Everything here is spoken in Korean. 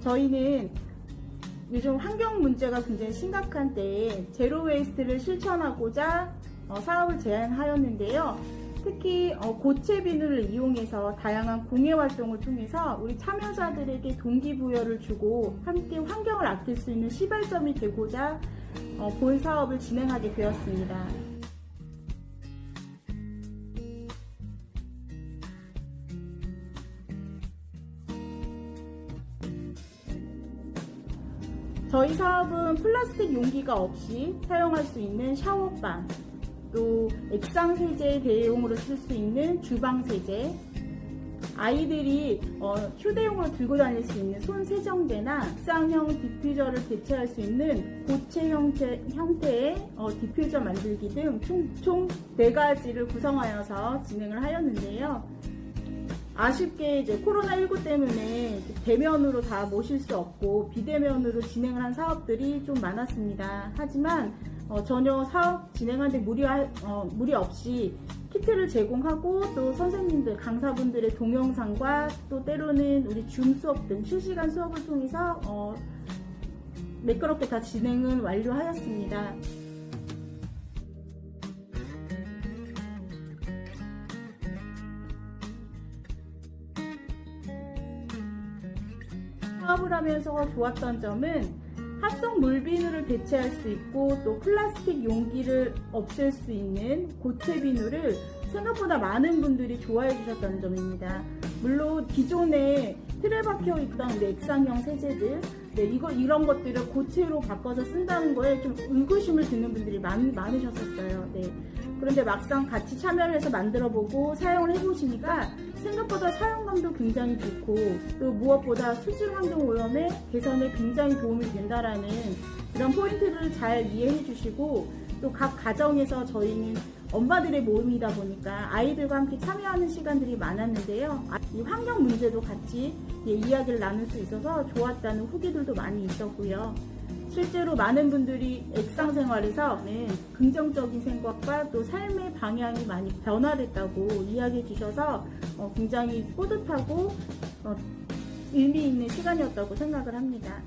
저희는 요즘 환경 문제가 굉장히 심각한 때에 제로 웨이스트를 실천하고자 어, 사업을 제안하였는데요. 특히 어, 고체 비누를 이용해서 다양한 공예 활동을 통해서 우리 참여자들에게 동기부여를 주고 함께 환경을 아낄 수 있는 시발점이 되고자 어, 본 사업을 진행하게 되었습니다. 저희 사업은 플라스틱 용기가 없이 사용할 수 있는 샤워방, 또 액상 세제 대용으로 쓸 수 있는 주방 세제, 아이들이 어, 휴대용으로 들고 다닐 수 있는 손 세정제나 액상형 디퓨저를 대체할 수 있는 고체 형태, 형태의 어, 디퓨저 만들기 등총네 가지를 구성하여서 진행을 하였는데요. 아쉽게 이제 코로나19 때문에 대면으로 다 모실 수 없고 비대면으로 진행을 한 사업들이 좀 많았습니다. 하지만 어, 전혀 사업 진행하는데 무리, 어, 무리 없이 키트를 제공하고 또 선생님들, 강사분들의 동영상과 또 때로는 우리 줌 수업 등 실시간 수업을 통해서 어, 매끄럽게 다 진행은 완료하였습니다. 사업을 하면서 좋았던 점은 합성 물비누를 대체할 수 있고 또 플라스틱 용기를 없앨 수 있는 고체 비누를 생각보다 많은 분들이 좋아해 주셨다는 점입니다. 물론 기존에 틀에 박혀 있던 우리 액상형 세제들 네, 이거 이런 것들을 고체로 바꿔서 쓴다는 거에 좀 의구심을 듣는 분들이 많, 많으셨었어요. 네. 그런데 막상 같이 참여를 해서 만들어보고 사용을 해보시니까 생각보다 사용감도 굉장히 좋고 또 무엇보다 수질 환경 오염의 개선에 굉장히 도움이 된다라는 이런 포인트를 잘 이해해 주시고 또 각 가정에서 저희는 엄마들의 모임이다 보니까 아이들과 함께 참여하는 시간들이 많았는데요. 아, 이 환경 문제도 같이 예, 이야기를 나눌 수 있어서 좋았다는 후기들도 많이 있었고요. 실제로 많은 분들이 액상 생활에서는 긍정적인 생각과 또 삶의 방향이 많이 변화됐다고 이야기해 주셔서 어, 굉장히 뿌듯하고 어, 의미 있는 시간이었다고 생각을 합니다.